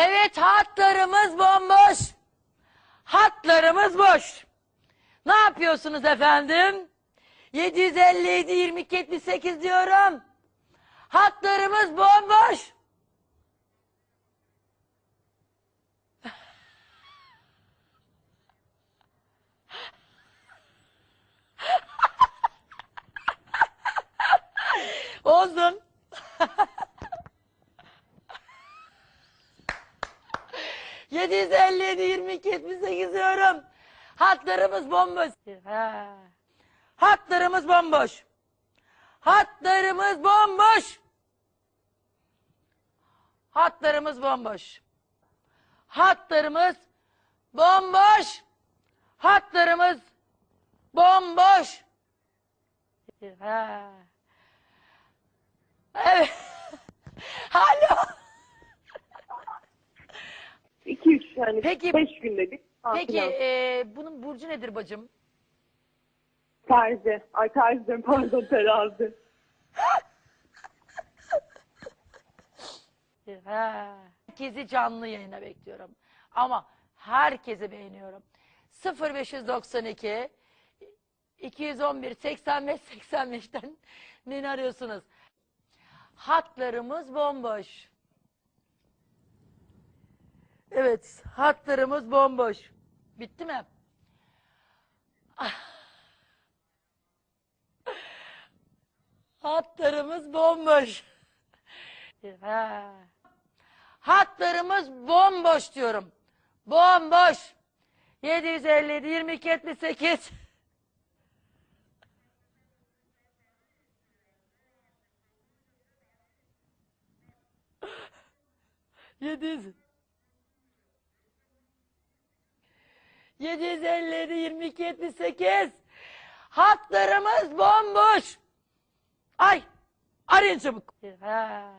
Evet hatlarımız bomboş. Hatlarımız boş. Ne yapıyorsunuz efendim? 757 22 78 diyorum. Hatlarımız bomboş. Olsun. Yedi yüz elli yedi yirmi iki yetmiş sekiz diyorum. Hatlarımız bomboş. Ha. Hatlarımız bomboş. Hatlarımız bomboş. Hatlarımız bomboş. Hatlarımız bomboş. Hatlarımız bomboş. Ha. Evet. 2-3 yani Peki- 5 günde bir. Peki e, bunun burcu nedir bacım? Terzi. Ay terzi diyorum pardon terazi. Herkesi canlı yayına bekliyorum. Ama herkese beğeniyorum. 0592 211 85 85'ten beni arıyorsunuz. Hatlarımız bomboş. Evet, hatlarımız bomboş. Bitti mi? Hatlarımız bomboş. Ha. Hatlarımız bomboş diyorum. Bomboş. 757 22 78. Yedi yüz. 757 22 78. Hatlarımız bomboş. Ay. Arayın çabuk. Ha.